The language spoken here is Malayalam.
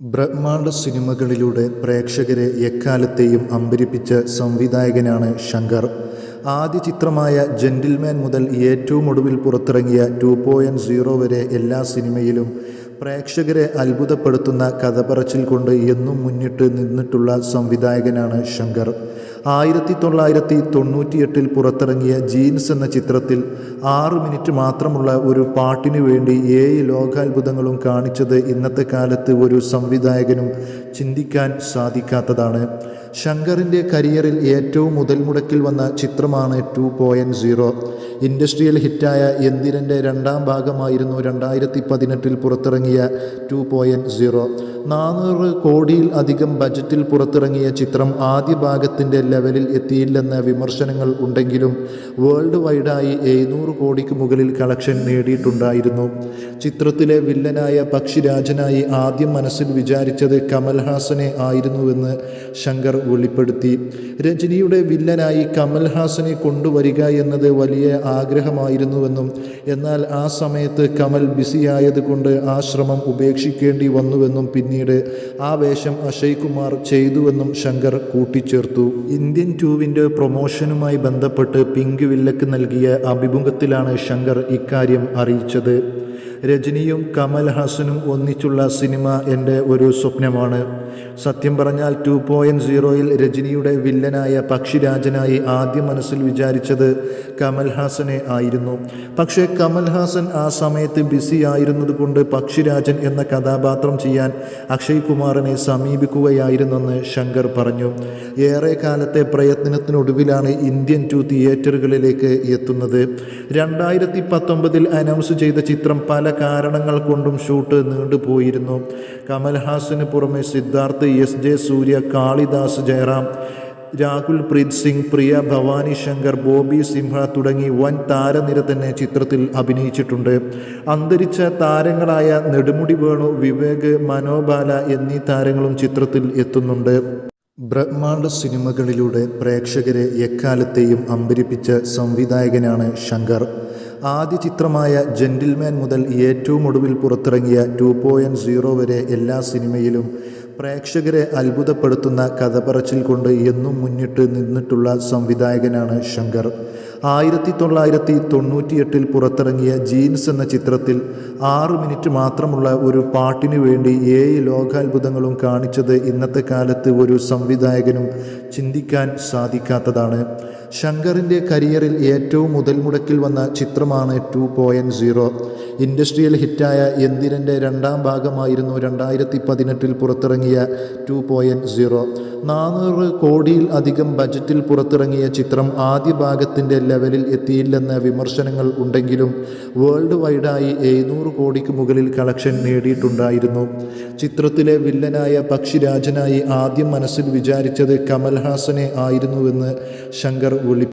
ബ്രഹ്മാണ്ഡ സിനിമകളിലൂടെ പ്രേക്ഷകരെ എക്കാലത്തെയും അമ്പരിപ്പിച്ച സംവിധായകനാണ് ശങ്കർ. ആദ്യ ചിത്രമായ ജെന്റിൽമാൻ മുതൽ ഏറ്റവും ഒടുവിൽ പുറത്തിറങ്ങിയ ടു പോയിന്റ് സീറോ വരെ എല്ലാ സിനിമയിലും പ്രേക്ഷകരെ അത്ഭുതപ്പെടുത്തുന്ന കഥപറച്ചിൽ കൊണ്ട് എന്നും മുന്നിട്ട് നിന്നിട്ടുള്ള സംവിധായകനാണ് ശങ്കർ. ആയിരത്തി തൊള്ളായിരത്തി തൊണ്ണൂറ്റിയെട്ടിൽ പുറത്തിറങ്ങിയ ജീൻസ് എന്ന ചിത്രത്തിൽ ആറ് മിനിറ്റ് മാത്രമുള്ള ഒരു പാട്ടിനു വേണ്ടി ഏഴ് ലോകാത്ഭുതങ്ങളും കാണിച്ചത് ഇന്നത്തെ കാലത്ത് ഒരു സംവിധായകനും ചിന്തിക്കാൻ സാധിക്കാത്തതാണ്. ശങ്കറിന്റെ കരിയറിൽ ഏറ്റവും മുതൽ മുടക്കിൽ വന്ന ചിത്രമാണ് ടു പോയിന്റ് സീറോ. ഇൻഡസ്ട്രിയൽ ഹിറ്റായ എന്തിരന്റെ രണ്ടാം ഭാഗമായിരുന്നു രണ്ടായിരത്തി പതിനെട്ടിൽ പുറത്തിറങ്ങിയ ടു പോയിന്റ് സീറോ. നാനൂറ് കോടിയിൽ അധികം ബജറ്റിൽ പുറത്തിറങ്ങിയ ചിത്രം ആദ്യ ഭാഗത്തിന്റെ ലെവലിൽ എത്തിയില്ലെന്ന വിമർശനങ്ങൾ ഉണ്ടെങ്കിലും വേൾഡ് വൈഡായി എഴുന്നൂറ് കോടിക്ക് മുകളിൽ കളക്ഷൻ നേടിയിട്ടുണ്ടായിരുന്നു. ചിത്രത്തിലെ വില്ലനായ പക്ഷിരാജനായി ആദ്യം മനസ്സിൽ വിചാരിച്ചത് കമൽഹാസനെ ആയിരുന്നുവെന്ന് ശങ്കർ വെളിപ്പെടുത്തി. രജനിയുടെ വില്ലനായി കമൽഹാസനെ കൊണ്ടുവരിക എന്നത് വലിയ ആഗ്രഹമായിരുന്നുവെന്നും എന്നാൽ ആ സമയത്ത് കമൽ ബിസിയായതുകൊണ്ട് ആ ശ്രമം ഉപേക്ഷിക്കേണ്ടി വന്നുവെന്നും പിന്നീട് ആ വേഷം അക്ഷയ് കുമാർ ചെയ്തുവെന്നും ശങ്കർ കൂട്ടിച്ചേർത്തു. ഇന്ത്യൻ ടൂവിന്റെ പ്രൊമോഷനുമായി ബന്ധപ്പെട്ട് പിങ്ക് വില്ലക്ക് നൽകിയ അഭിമുഖത്തിലാണ് ശങ്കർ ഇക്കാര്യം അറിയിച്ചത്. രജനിയും കമൽ ഹാസനും ഒന്നിച്ചുള്ള സിനിമ എന്റെ ഒരു സ്വപ്നമാണ്. സത്യം പറഞ്ഞാൽ ടു പോയിന്റ് സീറോയിൽ രജനിയുടെ വില്ലനായ പക്ഷിരാജനായി ആദ്യം മനസ്സിൽ വിചാരിച്ചത് കമൽഹാസനെ ആയിരുന്നു. പക്ഷേ കമൽഹാസൻ ആ സമയത്ത് ബിസി ആയിരുന്നതുകൊണ്ട് പക്ഷിരാജൻ എന്ന കഥാപാത്രം ചെയ്യാൻ അക്ഷയ് കുമാറിനെ സമീപിക്കുകയായിരുന്നെന്ന് ശങ്കർ പറഞ്ഞു. ഏറെ കാലത്തെ പ്രയത്നത്തിനൊടുവിലാണ് ഇന്ത്യൻ ടു തിയേറ്ററുകളിലേക്ക് എത്തുന്നത്. രണ്ടായിരത്തി പത്തൊമ്പതിൽ അനൗൺസ് ചെയ്ത ചിത്രം പല കാരണങ്ങൾ കൊണ്ടും ഷൂട്ട് നീണ്ടുപോയിരുന്നു. കമൽഹാസിന് പുറമെ സിദ്ധാർത്ഥ് എസ് ജെ സൂര്യ കാളിദാസ് ജയറാം രാഹുൽ പ്രീത് സിംഗ് പ്രിയ ഭവാനി ശങ്കർ ബോബി സിംഹ തുടങ്ങി വൻ താരനിര തന്നെ ചിത്രത്തിൽ അഭിനയിച്ചിട്ടുണ്ട്. അന്തരിച്ച താരങ്ങളായ നെടുമുടി വേണു വിവേക് മനോബാല എന്നീ താരങ്ങളും ചിത്രത്തിൽ എത്തുന്നുണ്ട്. ബ്രഹ്മാണ്ഡ സിനിമകളിലൂടെ പ്രേക്ഷകരെ എക്കാലത്തെയും അമ്പരിപ്പിച്ച സംവിധായകനാണ് ശങ്കർ. ആദ്യ ചിത്രമായ ജെന്റിൽമാൻ മുതൽ ഏറ്റവും ഒടുവിൽ പുറത്തിറങ്ങിയ ടു പോയിന്റ് സീറോ വരെ എല്ലാ സിനിമയിലും പ്രേക്ഷകരെ അത്ഭുതപ്പെടുത്തുന്ന കഥ പറച്ചിൽ കൊണ്ട് എന്നും മുന്നിട്ട് നിന്നിട്ടുള്ള സംവിധായകനാണ് ശങ്കർ. ആയിരത്തി തൊള്ളായിരത്തി തൊണ്ണൂറ്റിയെട്ടിൽ പുറത്തിറങ്ങിയ ജീൻസ് എന്ന ചിത്രത്തിൽ ആറ് മിനിറ്റ് മാത്രമുള്ള ഒരു പാട്ടിനു വേണ്ടി ഏഴ് ലോകാത്ഭുതങ്ങളും കാണിച്ചത് ഇന്നത്തെ കാലത്ത് ഒരു സംവിധായകനും ചിന്തിക്കാൻ സാധിക്കാത്തതാണ്. ശങ്കറിന്റെ കരിയറിൽ ഏറ്റവും മുതൽ മുടക്കിൽ വന്ന ചിത്രമാണ് ടു പോയിന്റ് സീറോ. ഇൻഡസ്ട്രിയൽ ഹിറ്റായ എന്തിരന്റെ രണ്ടാം ഭാഗമായിരുന്നു രണ്ടായിരത്തി പതിനെട്ടിൽ പുറത്തിറങ്ങിയ ടു പോയിന്റ് സീറോ. നാനൂറ് കോടിയിൽ അധികം ബജറ്റിൽ പുറത്തിറങ്ങിയ ചിത്രം ആദ്യ ഭാഗത്തിന്റെ ലെവലിൽ എത്തിയില്ലെന്ന വിമർശനങ്ങൾ ഉണ്ടെങ്കിലും വേൾഡ് വൈഡായി എഴുന്നൂറ് കോടിക്ക് മുകളിൽ കളക്ഷൻ നേടിയിട്ടുണ്ടായിരുന്നു. ചിത്രത്തിലെ വില്ലനായ പക്ഷിരാജനായി ആദ്യം മനസ്സിൽ വിചാരിച്ചത് കമൽഹാസനെ ആയിരുന്നുവെന്ന് ശങ്കർ വെളി